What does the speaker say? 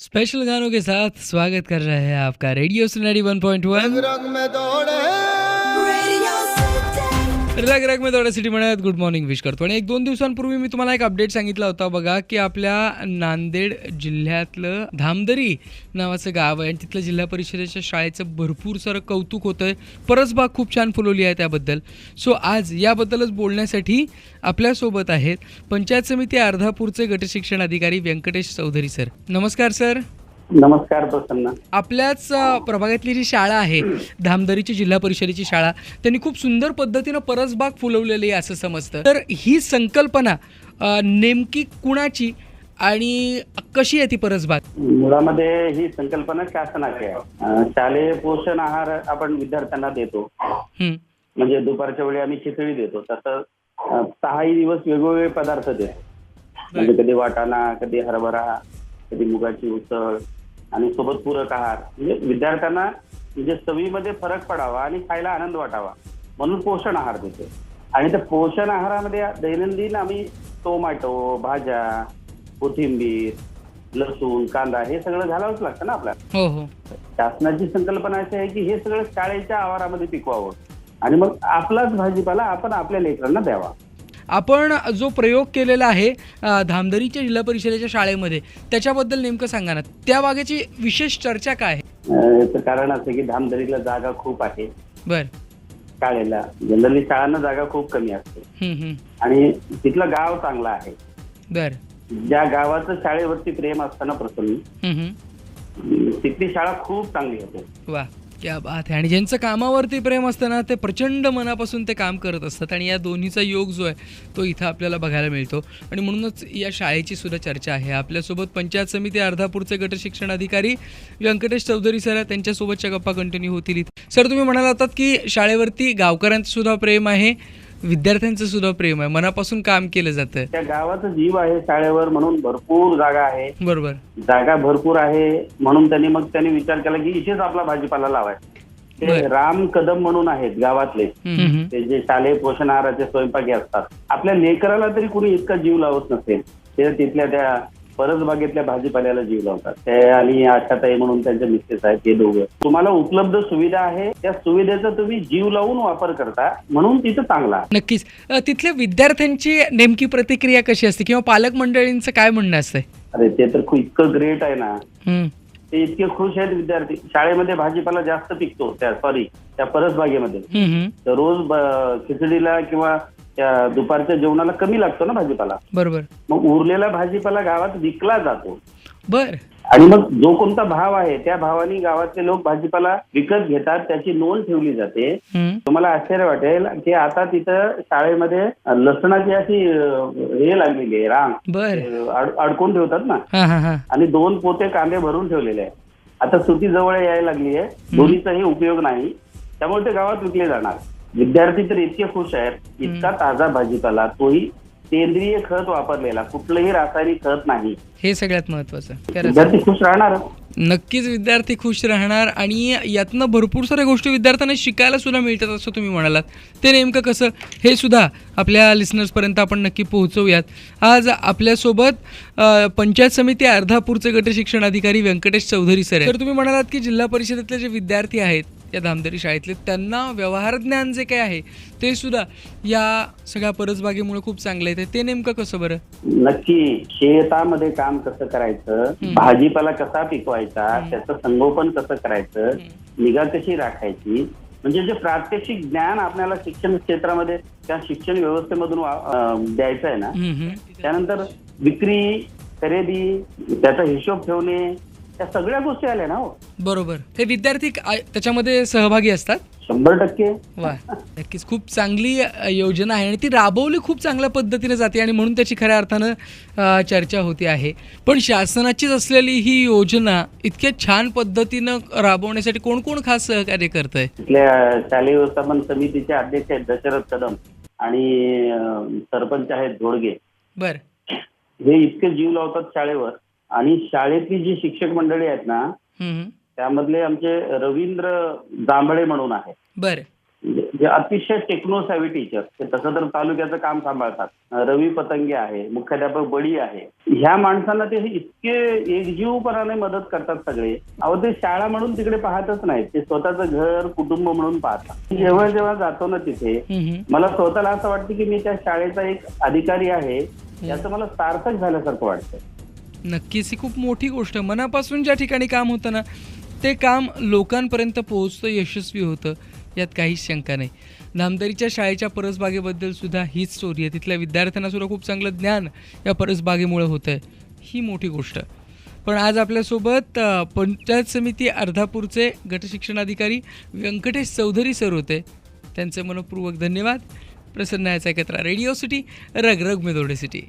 Special गानों के साथ स्वागत कर रहे हैं आपका रेडियो सुनारी 1.1 रंग में दौड़े रग रग मी दौडा सिटी म्हणत गुड मॉर्निंग विश करतो. आणि एक दोन दिवसांपूर्वी मी तुम्हाला एक अपडेट सांगितला होता बघा की आपल्या नांदेड जिल्ह्यातलं धामदरी नावाचं गाव आहे आणि तिथलं जिल्हा परिषदेच्या शाळेचं भरपूर सारं कौतुक होतं आहे परसबाग खूप छान फुलवली आहे त्याबद्दल. सो आज याबद्दलच बोलण्यासाठी आपल्यासोबत आहेत पंचायत समिती अर्धापूरचे गटशिक्षण अधिकारी व्यंकटेश चौधरी सर. नमस्कार सर. नमस्कार प्रसन्न आपल्याच प्रभागातली जी शाळा आहे धामदरीची जिल्हा परिषदेची शाळा त्यांनी खूप सुंदर पद्धतीनं परसबाग फुलवलेली आहे असं समजतं. तर ही संकल्पना अ, नेमकी कुणाची आणि कशी आहे ती परसबाग? मुळामध्ये ही संकल्पना शासनाची आहे. अं, शालेय पोषण आहार आपण विद्यार्थ्यांना देतो. हं, म्हणजे दुपारच्या वेळी आम्ही खिचडी देतो. तसं अं, सहाही दिवस वेगवेगळे पदार्थ देतो. म्हणजे कधी वाटाणा कधी हरभरा कधी मुगाची उसळ आणि सोबत पूरक आहार. म्हणजे विद्यार्थ्यांना म्हणजे चवीमध्ये फरक पडावा आणि खायला आनंद वाटावा. म्हणून पोषण आहार देतो. आणि त्या पोषण आहारामध्ये दैनंदिन आम्ही टोमॅटो भाज्या कोथिंबीर लसूण कांदा हे सगळं घालावंच लागतं ना आपल्याला. हो हो. शासनाची संकल्पना अशी आहे की हे सगळं शाळेच्या आवारामध्ये पिकवावं. आणि मग आपलाच भाजीपाला आपण आपल्या लेकरांना द्यावा. आपण जो प्रयोग केलेला आहे अ, धामदरीच्या जिल्हा परिषदेच्या शाळेमध्ये त्याच्याबद्दल नेमकं सांगा ना. त्या बागेची विशेष चर्चा काय आहे? याचं कारण असं की धामदरीला जागा खूप आहे. बर. शाळेला. जनरली शाळांना जागा खूप कमी असते. आणि तिथलं गाव चांगलं आहे. बर. ज्या गावाचं शाळेवरती प्रेम असताना प्रसन्न. तिथली शाळा खूप चांगली होते. वा. क्या बात आहे आणि ज्यांचं कामावरती प्रेम असतं ना ते प्रचंड मनापासून ते काम करत असतात. आणि या दोन्हीचा योग जो आहे तो इथं आपल्याला बघायला मिळतो. आणि म्हणूनच या शाळेची सुद्धा चर्चा आहे. आपल्यासोबत पंचायत समिती अर्धापूरचे गट शिक्षण अधिकारी व्यंकटेश चौधरी सर आहे त्यांच्यासोबतच्या गप्पा कंटिन्यू होतील सर तुम्ही म्हणाला होतात की शाळेवरती गावकऱ्यांचं सुद्धा प्रेम आहे. विद्यार्थ्यांचं सुद्धा प्रेम आहे. मनापासून काम केलं जातं त्या गावाचा जीव आहे शाळेवर म्हणून भरपूर जागा आहे. बरोबर. जागा भरपूर आहे म्हणून त्यांनी मग त्यांनी विचार केला की इथेच आपला भाजीपाला लावायचा. ते. राम कदम म्हणून आहेत गावातले. ते जे शालेय पोषण आहाराचे स्वयंपाकी असतात. आपल्या लेकराला तरी कुणी इतका जीव लावत नसेल. ते तिथल्या त्या परसबागेतल्या भाजीपाल्याला जीव लावतात. ते आणि आशाताई म्हणून त्यांचे मिसेस आहेत हे दोघं. तुम्हाला उपलब्ध सुविधा आहे. त्या सुविधेचा तुम्ही जीव लावून वापर करता म्हणून तिथं चांगला नक्कीच. तिथल्या विद्यार्थ्यांची नेमकी प्रतिक्रिया कशी असते किंवा पालक मंडळींचं काय म्हणणं असतंय? अरे ते तर खूप इतकं ग्रेट आहे ना. ते इतके खुश आहेत विद्यार्थी. शाळेमध्ये भाजीपाला जास्त पिकतो त्या सॉरी त्या परसबागेमध्ये. तर रोज खिचडीला किंवा त्या दुपारच्या जेवणाला कमी लागतो ना भाजीपाला. बरोबर. मग उरलेला भाजीपाला गावात विकला जातो. बर. आणि मग जो कोणता भाव आहे त्या भावाने गावातले लोक भाजीपाला विकत घेतात त्याची नोंद ठेवली जाते. तुम्हाला आश्चर्य वाटेल की आता तिथं शाळेमध्ये लसणाची अशी हे लागलेली आहे रांग. अडकून ठेवतात ना. आणि दोन पोते कांदे भरून ठेवलेले आहे आता सुटी जवळ यायला लागली आहे. दोन्हीचाही उपयोग नाही. त्यामुळे ते गावात विकले जाणार. विद्यार्थी तर इतके खुश आहेत इतका ताजा भाजीपाला तोही सेंद्रिय खत वापरलेला कुठलंही रासायनिक खत नाही. हे सगळ्यात महत्वाचं विद्यार्थी खुश राहणार? नक्कीच विद्यार्थी खुश राहणार आणि यातनं भरपूर साऱ्या गोष्टी विद्यार्थ्यांना शिकायला सुद्धा मिळतात असं तुम्ही म्हणालात. ते नेमकं कसं? हे सुद्धा आपल्या लिसनर्सपर्यंत आपण नक्की पोहोचवूयात. आज आपल्यासोबत पंचायत समिती अर्धापूरचे गट शिक्षण अधिकारी व्यंकटेश चौधरी सर तर तुम्ही म्हणालात की जिल्हा परिषदेतले जे विद्यार्थी आहेत या धामदरी शाळेतले. त्यांना व्यवहार ज्ञान जे काय आहे ते सुद्धा या सगळ्या परसबागेमुळे खूप चांगलं येतं ते नेमकं कसं बरं? नक्की शेतामध्ये काम कसं करायचं भाजीपाला कसा पिकवायचा त्याचं संगोपन कसं करायचं निगा कशी राखायची म्हणजे जे प्रात्यक्षिक ज्ञान आपल्याला शिक्षण क्षेत्रामध्ये त्या शिक्षण व्यवस्थेमधून द्यायचं आहे ना. त्यानंतर विक्री खरेदी त्याचा हिशोब ठेवणे त्या सगळ्या गोष्टी आल्या ना हो. बरोबर. हे विद्यार्थी आ- त्याच्यामध्ये सहभागी असतात? शंभर टक्के. वा. नक्कीच. खूप चांगली अ, योजना आहे आणि ती राबवली खूप चांगल्या पद्धतीने जाते आणि म्हणून त्याची खऱ्या अर्थानं अ, चर्चा होते आहे. पण शासनाचीच असलेली ही योजना इतक्या छान पद्धतीनं राबवण्यासाठी कोण कोण खास सहकार्य करत आहे तिथल्या शालेय व्यवस्थापन समितीचे अध्यक्ष आहेत दशरथ कदम आणि अं, सरपंच आहेत धोडगे. बर. हे इतके जीव लावतात शाळेवर. आणि शाळेतली जी शिक्षक मंडळी आहेत ना. त्यामधले आमचे रवींद्र जांभळे म्हणून आहे बर. म्हणजे जे अतिशय टेक्नो सॅव्ही टीचर ते तसं तर तालुक्याचं काम सांभाळतात. रवी पतंगे आहे मुख्याध्यापक बडी आहे. ह्या माणसांना ते इतके एकजीवपणाने मदत करतात सगळे. अहो ते शाळा म्हणून तिकडे पाहतच नाहीत. ते स्वतःचं घर कुटुंब म्हणून पाहतात. जेव्हा जेव्हा जातो ना तिथे. मला स्वतःला असं वाटतं की मी त्या शाळेचा एक अधिकारी आहे. याचं मला सार्थक झाल्यासारखं वाटतं. नक्कीच ही खूप मोठी गोष्ट. आहे. मनापासून ज्या ठिकाणी काम होतं ना ते काम लोकांपर्यंत पोहोचतं यशस्वी होतं यात काहीच शंका नाही. धामदरीच्या शाळेच्या परसबागेबद्दल सुद्धा हीच स्टोरी आहे. तिथल्या विद्यार्थ्यांना सुद्धा खूप चांगलं ज्ञान या परसबागेमुळे होतं आहे ही मोठी गोष्ट. पण आज आपल्यासोबत पंचायत समिती अर्धापूरचे गटशिक्षणाधिकारी व्यंकटेश चौधरी सर होते. त्यांचे मनपूर्वक धन्यवाद. प्रसन्न याचा एकत्र रेडिओ सिटी रग रग मेदोडे सिटी.